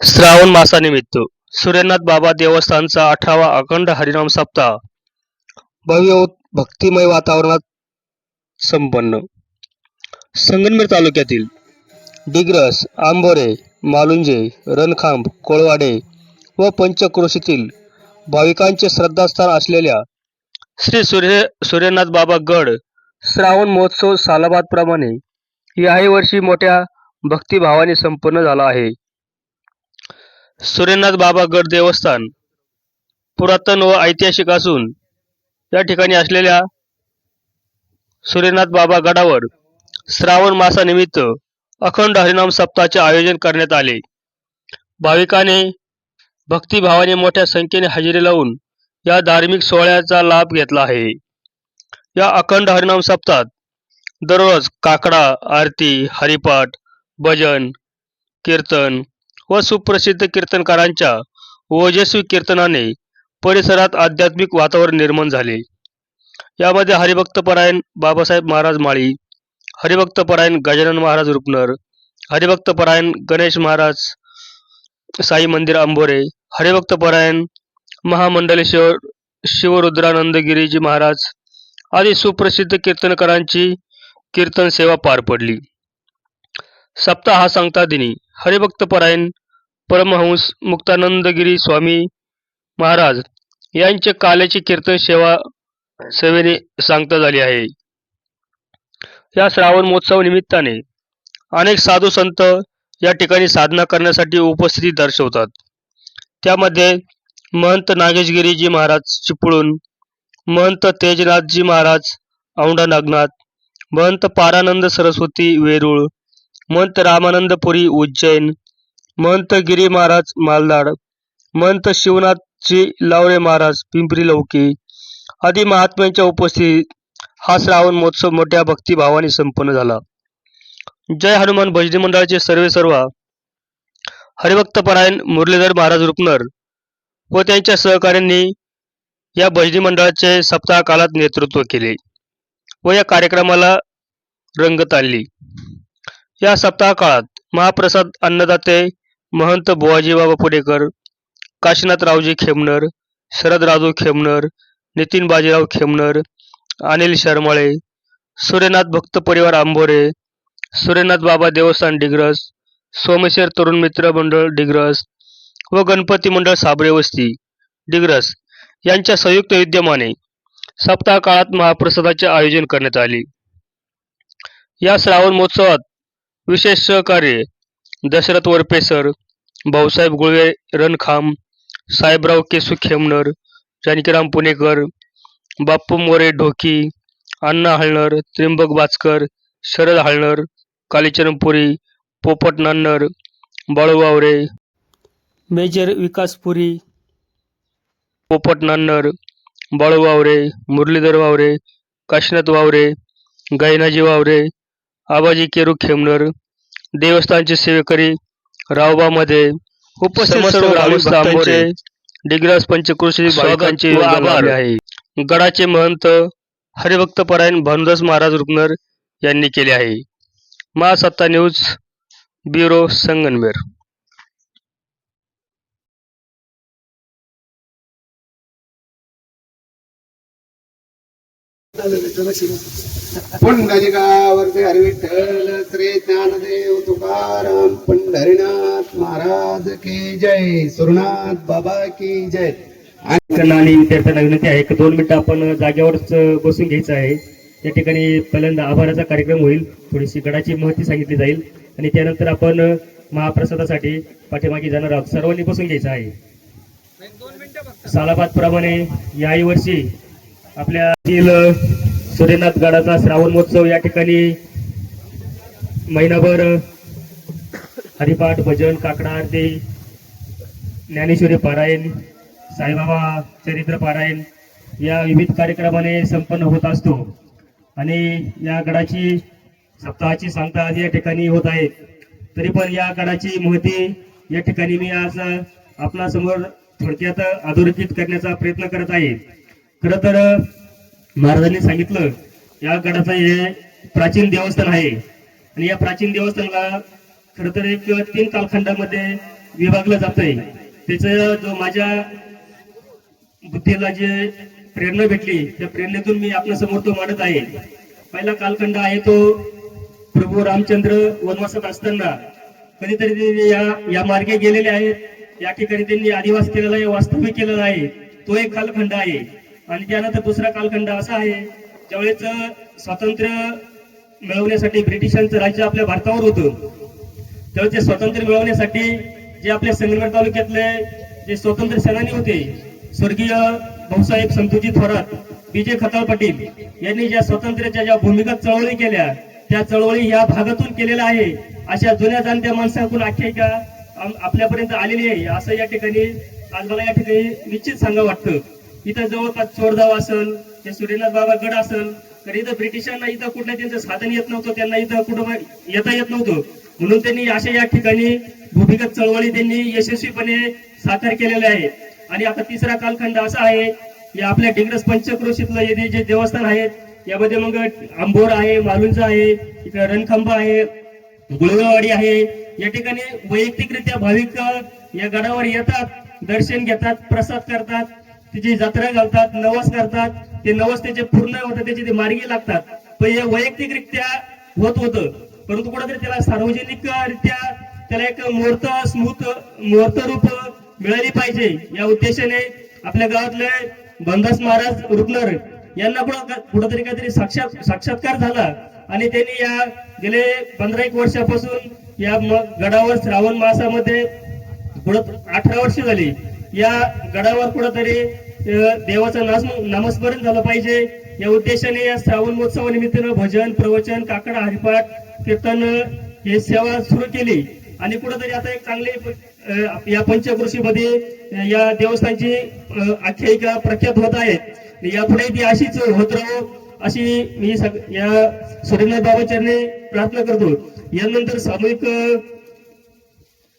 श्रावण मासानिमित्त सूर्यनाथ बाबा देवस्थानचा अठरावा अखंड हरिनाम सप्ताह. भव्य भक्तिमय वातावरणात संपन्न. संगनमेर तालुक्यातील डिग्रस आंबोरे मालुंजे रणखांब कोळवाडे व पंचक्रोशीतील भाविकांचे श्रद्धास्थान असलेल्या श्री सूर्य सूर्यनाथ बाबा गड श्रावण महोत्सव सालाबादप्रमाणे याही वर्षी मोठ्या भक्तिभावाने संपन्न झाला आहे. सूर्यनाथ बाबा गड देवस्थान पुरातन व ऐतिहासिक असून या ठिकाणी असलेल्या सूर्यनाथ बाबा गडावर श्रावण मासानिमित्त अखंड हरिनाम सप्ताहाचे आयोजन करण्यात आले. भाविकाने भक्तिभावाने मोठ्या संख्येने हजेरी लावून या धार्मिक सोहळ्याचा लाभ घेतला आहे. या अखंड हरिनाम सप्ताहात दररोज काकडा आरती हरिपाठ भजन कीर्तन व सुप्रसिद्ध कीर्तनकारांच्या ओजस्वी कीर्तनाने परिसरात आध्यात्मिक वातावरण निर्माण झाले. यामध्ये हरिभक्तपरायण बाबासाहेब महाराज माळी हरिभक्तपरायण गजानन महाराज रुपनर हरिभक्तपरायण गणेश महाराज साई मंदिर अंबोरे हरिभक्तपरायण महामंडलेश्वर शिवरुद्रानंदगिरीजी महाराज आदी सुप्रसिद्ध कीर्तनकारांची कीर्तन सेवा पार पडली. सप्ताह हा सांगता दिनी हरिभक्तपरायण परमहंस मुक्तानंदगिरी स्वामी महाराज यांचे काल्याची कीर्तन सेवा सेवेने सांगता झाली आहे. या श्रावण महोत्सव निमित्ताने अनेक साधू संत या ठिकाणी साधना करण्यासाठी उपस्थिती दर्शवतात. त्यामध्ये महंत नागेशगिरीजी महाराज चिपळूण महंत तेजनाथजी महाराज औंढा नागनाथ महंत पारानंद सरस्वती वेरूळ महंत रामानंदपुरी उज्जैन महंत गिरी महाराज मालदाड महंत शिवनाथजी लावरे महाराज पिंपरी लौकी आदी महात्म्यांच्या उपस्थितीत हा श्रावण महोत्सव मोठ्या भक्तिभावाने संपन्न झाला. जय हनुमान भजनी मंडळाचे सर्वे सर्व हरिभक्तपरायण मुरलीधर महाराज रुपनर व त्यांच्या सहकाऱ्यांनी या भजनी मंडळाचे सप्ताह काळात नेतृत्व केले व या कार्यक्रमाला रंगत आणली. या सप्ताह काळात महाप्रसाद अन्नदाते महंत बुवाजी बाबा पुडेकर काशीनाथरावजी खेमनर शरदराजू खेमनर नितीन बाजीराव खेमनर अनिल शर्माळे सूर्यनाथ भक्त परिवार आंबोरे सूर्यनाथ बाबा देवस्थान डिग्रस सोमेश्वर तरुण मित्र मंडळ डिग्रस व गणपती मंडळ साबरे वस्ती डिग्रस यांच्या संयुक्त विद्यमाने सप्ताह काळात महाप्रसादाचे आयोजन करण्यात आले. या श्रावण महोत्सवात विशेष सहकार्य. दशरथ वरपेसर भाऊसाहेब गुळवे रणखांब साहेबराव केसू खेमनर जानकीराम पुणेकर बाप्पू मोरे ढोकी अण्णा हळणर त्र्यंबक बाचकर शरद हळणर कालीचरण पुरी पोपट नान्नर बाळू वावरे मेजर विकास पुरी पोपट नान्नर बाळू वावरे मुरलीधर वावरे काशीनाथ वावरे गायनाजी वावरे आबाजी केरू खेमनर देवस्थानचे सेवेकरी रावबामध्ये उपस्थित सर्व ग्रामस्थ आंबोरे डिग्रस पंचकृषी भाविकांचे आभार. आहे गडाचे महंत हरिभक्तपरायण भानुदास महाराज रुपनर यांनी केले आहे. महासत्ता न्यूज ब्युरो संगनमेर. पुंडलिकावरती हरिविठ्ठल श्री ज्ञानदेव तुकाराम पंढरीनाथ महाराज की जय. सुरनाथ बाबा की जय. आणि विद्यार्थ्यांना विनंती आहे की दोन मिनिटं आपण जागेवरच बसून घ्यायचं आहे. या ठिकाणी पहिल्यांदा आभाराचा कार्यक्रम होईल. थोडीशी गडाची महती सांगितली जाईल. आणि त्यानंतर आपण महाप्रसादासाठी पाठीमागे जाणार आहोत. सर्वांनी बसून घ्यायचं आहे. सालाबाद प्रमाणे याही वर्षी आपल्यातील सूर्यनाथ गडाचा श्रावण महोत्सव या ठिकाणी महिनाभर हरिपाठ भजन काकडा आरती ज्ञानेश्वरी पारायण साईबाबा चरित्र पारायण या विविध कार्यक्रमाने संपन्न होत असतो. आणि या गडाची सप्ताहाची सांगता आज या ठिकाणी होत आहे. तरी पण या गडाची महती या ठिकाणी मी आज आपल्यासमोर थोडक्यात अधोरेखित करण्याचा प्रयत्न करत आहे. खर तर महाराजांनी सांगितलं या गडाचं हे प्राचीन देवस्थान आहे. आणि या प्राचीन देवस्थानाला खर तर एक तीन कालखंडामध्ये विभागलं जातंय. त्याचं जो माझ्या बुद्धीला जे प्रेरणा भेटली त्या प्रेरणेतून मी आपल्यासमोर तो मांडत आहे. पहिला कालखंड आहे तो प्रभू रामचंद्र वनवासात असताना. कधीतरी ते या या मार्गे गेलेले आहेत. या ठिकाणी त्यांनी आदिवास केलेला आहे वास्तव्य केलेला आहे. तो एक कालखंड आहे. आणि त्यानंतर दुसरा कालखंड असा आहे ज्यावेळेस स्वातंत्र्य मिळवण्यासाठी ब्रिटिशांचं राज्य आपल्या भारतावर होतं. त्यावेळेस ते स्वातंत्र्य मिळवण्यासाठी जे आपल्या संगमेर तालुक्यातले जे स्वातंत्र्य सेनानी होते स्वर्गीय भाऊसाहेब संतोजी थोरात विजय खताळ पाटील यांनी ज्या स्वातंत्र्याच्या ज्या भूमिगत चळवळी केल्या त्या चळवळी या भागातून केलेल्या आहे. अशा जुन्या जाणत्या माणसाकडून आख्यायिका आपल्यापर्यंत आलेली आहे. असं या ठिकाणी आज मला या ठिकाणी निश्चित सांगा वाटतं. इथं जवळपास चोरदाव असेल ते सूर्यनाथ बाबा गड असेल तर इथं ब्रिटिशांना इथं कुठलं त्यांचं साधन येत नव्हतं त्यांना इथं कुठं येता येत नव्हतं. म्हणून त्यांनी अशा या ठिकाणी भूमिगत चळवळी त्यांनी यशस्वीपणे साकार केलेल्या आहे आणि आता तिसरा कालखंड असा आहे की आपल्या डिग्रस पंचक्रोशीतलं येथे जे देवस्थान आहेत यामध्ये मग आंबोर आहे मालुंज आहे इकडे रणखंबा आहे गुळगावाडी आहे. या ठिकाणी वैयक्तिकरित्या भाविक या गडावर येतात दर्शन घेतात प्रसाद करतात. तिची जत्रा घालतात नवस करतात. ते नवस त्याचे पूर्ण होतात त्याचे ते मार्गी लागतात. पण हे वैयक्तिकरित्या होत होतं. परंतु कुठेतरी त्याला सार्वजनिकरित्या त्याला एक मुहूर्त स्मृत मुहूर्त रूप मिळाली पाहिजे. या उद्देशाने आपल्या गावातले बंदास महाराज रुपनर यांना कुठं कुठंतरी काहीतरी साक्षात साक्षात्कार झाला. आणि त्यांनी या गेले पंधरा एक वर्षापासून या गडावर श्रावण मासामध्ये पुढं अठरा वर्ष झाली. या गडावर कुठंतरी देवाचं नामस्मरण झालं पाहिजे. या उद्देशाने या श्रावण महोत्सवानिमित्तानं भजन प्रवचन काकड हरिपाठ कीर्तन हे सेवा सुरू केली. आणि कुठंतरी आता एक चांगली या पंचकृषीमध्ये या देवस्थानची आख्यायिका प्रख्यात होत आहेत. यापुढे ती अशीच होत राहू अशी मी सग या सुरेंद्र बाबाचरणी प्रार्थना करतो. यानंतर सामूहिक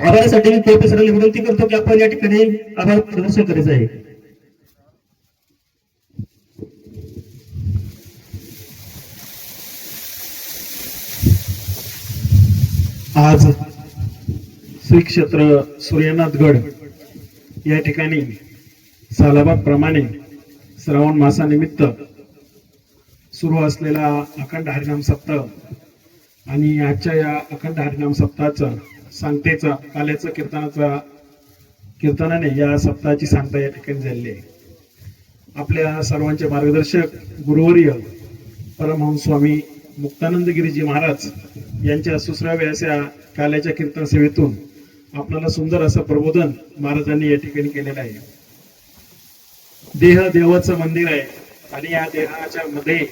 आभारासाठी मी प्रोफेसरला विनंती करतो की आपण या ठिकाणी आभार प्रदर्शन करायचं आहे. आज श्री क्षेत्र सूर्यनाथगड या ठिकाणी सालाबाद प्रमाणे श्रावण मासानिमित्त सुरू असलेला अखंड हरिनाम सप्ताह आणि आजच्या या अखंड हरिनाम सप्ताहाचं सांगतेचा काल्याचं कीर्तनाचा कीर्तनाने या सप्ताहाची सांगता या ठिकाणी झालेली आहे. आपल्या सर्वांचे मार्गदर्शक गुरुवर्य परमहंस स्वामी मुक्तानंदगिरीजी महाराज यांच्या सुसराव्या अशा काल्याच्या कीर्तन सेवेतून आपल्याला सुंदर असं प्रबोधन महाराजांनी या ठिकाणी केलेलं आहे. देह देवाचं मंदिर आहे आणि या देहाच्या मध्ये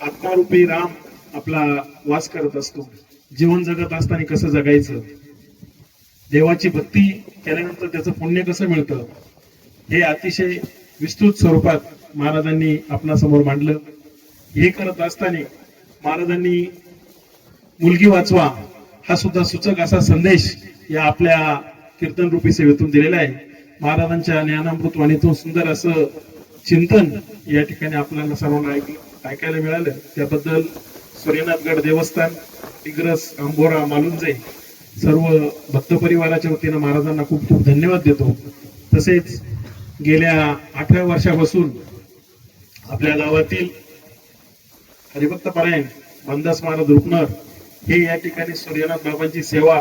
आत्मारूपी राम आपला वास करत असतो. जीवन जगत असताना कसं जगायचं? देवाची भक्ती केल्यानंतर त्याचं पुण्य कसं मिळतं? हे अतिशय विस्तृत स्वरूपात महाराजांनी आपणासमोर मांडलं. हे करत असताना महाराजांनी मुलगी वाचवा हा सुद्धा सूचक असा संदेश या आपल्या कीर्तन रूपी सेवेतून दिलेला आहे. महाराजांच्या ज्ञानामृत वाणीतून सुंदर असं चिंतन या ठिकाणी आपल्याला सर्वांना ऐकलं ऐकायला मिळालं. त्याबद्दल सूर्यनाथगड देवस्थान डिग्रस आंबोरा मालुंजे सर्व भक्त परिवाराच्या वतीनं महाराजांना खूप खूप धन्यवाद देतो. तसेच गेल्या अठरा वर्षापासून आपल्या गावातील हरिभक्त परायण मंदास महाराज रुपनर हे या ठिकाणी सूर्यनाथ बाबांची सेवा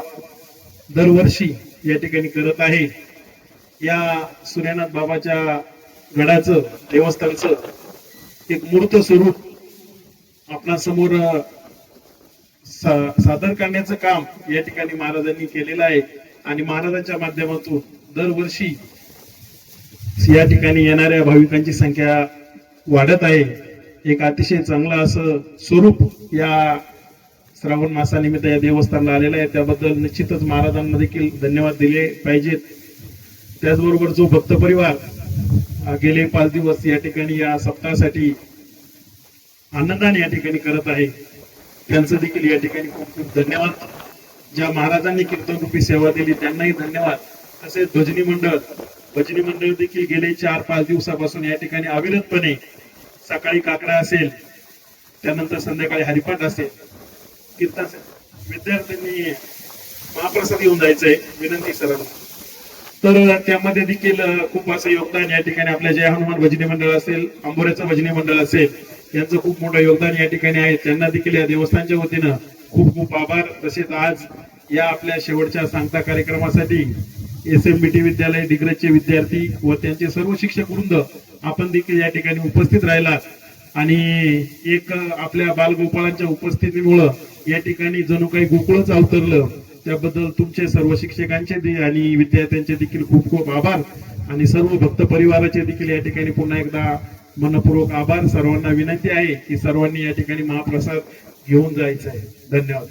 दरवर्षी या ठिकाणी करत आहे. या सूर्यनाथ बाबाच्या गडाचं देवस्थानचं एक मूर्त स्वरूप आपल्यासमोर सादर करण्याचं काम या ठिकाणी महाराजांनी केलेलं आहे. आणि महाराजांच्या माध्यमातून दरवर्षी या ठिकाणी येणाऱ्या भाविकांची संख्या वाढत आहे. एक अतिशय चांगलं असं स्वरूप या श्रावण मासानिमित्त या देवस्थानला आलेलं आहे. त्याबद्दल निश्चितच महाराजांना देखील धन्यवाद दिले पाहिजेत. त्याचबरोबर जो भक्त परिवार गेले पाच दिवस या ठिकाणी या सप्ताहासाठी आनंदाने या ठिकाणी करत आहे. त्यांचं देखील या ठिकाणी खूप खूप धन्यवाद. ज्या महाराजांनी कीर्तन रूपी सेवा दिली त्यांनाही धन्यवाद. तसेच ध्वजनी मंडळ भजनी मंडळ देखील गेले चार पाच दिवसापासून या ठिकाणी अविरतपणे सकाळी काकडा असेल त्यानंतर संध्याकाळी हरिपाठ असेल. कीर्तन विद्यार्थ्यांनी महाप्रसाद येऊन जायचंय. विनंती सरांना. तर त्यामध्ये देखील खूप असं योगदान या ठिकाणी आपल्या जय हनुमान भजनी मंडळ असेल आंबोऱ्याचं भजनी मंडळ असेल यांचं खूप मोठं योगदान या ठिकाणी आहे. त्यांना देखील या देवस्थानच्या वतीनं खूप खूप आभार. तसेच आज या आपल्या शेवटच्या सांगता कार्यक्रमासाठी एस एम बी टी विद्यालय डिग्रजचे विद्यार्थी व त्यांचे सर्व शिक्षक वृंद आपण देखील या ठिकाणी उपस्थित राहिला आणि एक आपल्या बालगोपाळांच्या उपस्थितीमुळं या ठिकाणी जणू काही गोकुळच अवतरलं त्याबद्दल तुमचे सर्व शिक्षकांचे दे- आणि विद्यार्थ्यांचे देखील खूप खूप आभार. आणि सर्व भक्त परिवाराचे देखील या ठिकाणी पुन्हा एकदा मनपूर्वक आभार. सर्वांना विनंती आहे की सर्वांनी या ठिकाणी महाप्रसाद घेऊन जायचं आहे. धन्यवाद.